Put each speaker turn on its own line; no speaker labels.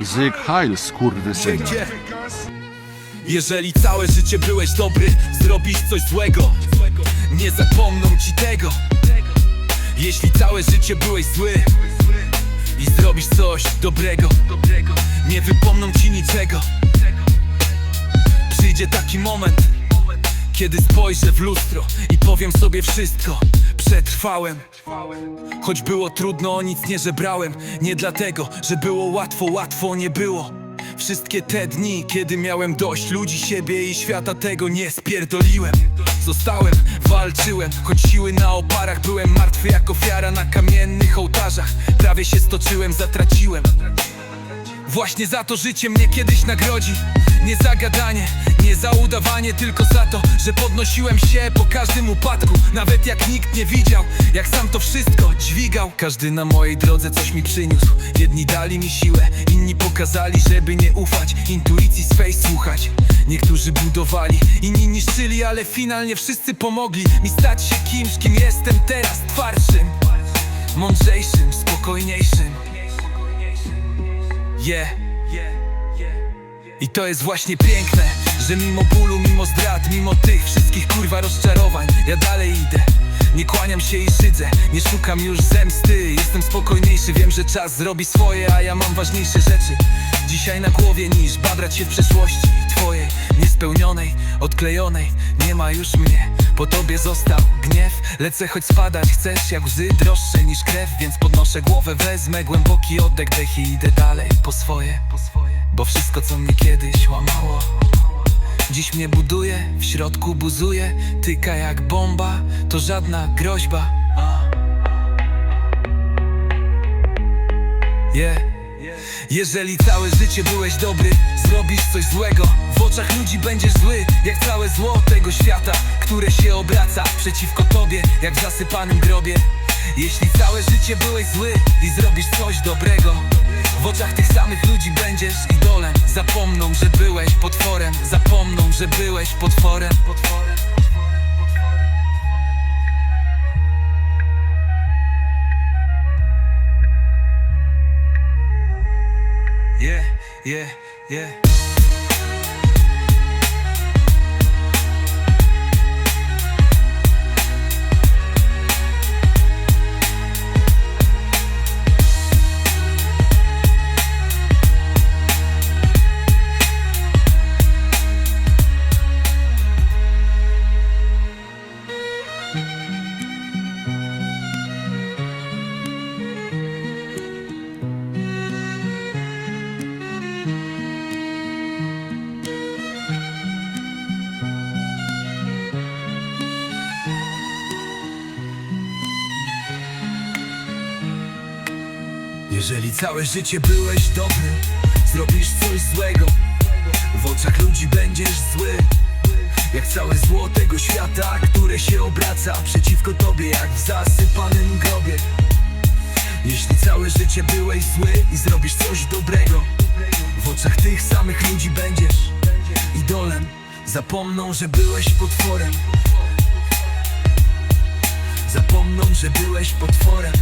Zyg Heil, skurwysyna.
Jeżeli całe życie byłeś dobry, zrobisz coś złego. Nie zapomną ci tego. Jeśli całe życie byłeś zły I zrobisz coś dobrego Nie wypomną ci niczego. Przyjdzie taki moment Kiedy spojrzę w lustro I powiem sobie wszystko Przetrwałem. Choć było trudno, o nic nie żebrałem. Nie dlatego, że było łatwo, łatwo nie było. Wszystkie te dni, kiedy miałem dość ludzi, siebie i świata Tego nie spierdoliłem. Zostałem, walczyłem, choć siły na oparach Byłem martwy jak ofiara na kamiennych ołtarzach. Prawie się stoczyłem, zatraciłem Właśnie za to życie mnie kiedyś nagrodzi. Nie za gadanie, nie za udawanie Tylko za to, że podnosiłem się po każdym upadku. Nawet jak nikt nie widział, jak sam to wszystko dźwigał. Każdy na mojej drodze coś mi przyniósł. Jedni dali mi siłę, inni pokazali, żeby nie ufać. Intuicji swej słuchać. Niektórzy budowali, inni niszczyli Ale finalnie wszyscy pomogli mi stać się kimś, kim jestem teraz. Twardszym, mądrzejszym, spokojniejszym Yeah. I to jest właśnie piękne, że mimo bólu, mimo zdrad, mimo tych wszystkich kurwa rozczarowań, ja dalej idę. Nie kłaniam się i szydzę, nie szukam już zemsty Jestem spokojniejszy, wiem, że czas zrobi swoje, a ja mam ważniejsze rzeczy Dzisiaj na głowie niż babrać się w przeszłości Twojej, niespełnionej, odklejonej Nie ma już mnie, po tobie został gniew Lecę choć spadać chcesz, jak łzy droższe niż krew Więc podnoszę głowę, wezmę głęboki oddech, dech i idę dalej po swoje Bo wszystko co mnie kiedyś łamało Dziś mnie buduje, w środku buzuje Tyka jak bomba, to żadna groźba. Yeah. Jeżeli całe życie byłeś dobry, zrobisz coś złego. W oczach ludzi będziesz zły, jak całe zło tego świata Które się obraca przeciwko tobie, jak w zasypanym grobie. Jeśli całe życie byłeś zły i zrobisz coś dobrego W oczach tych samych ludzi będziesz idolem Zapomną, że byłeś potworem Zapomną, że byłeś potworem Potworem yeah, yeah. Jeżeli całe życie byłeś dobry Zrobisz coś złego. W oczach ludzi będziesz zły. Jak całe zło tego świata Które się obraca przeciwko tobie Jak w zasypanym grobie. Jeśli całe życie byłeś zły I zrobisz coś dobrego W oczach tych samych ludzi będziesz Idolem. Zapomną, że byłeś potworem. Zapomną, że byłeś potworem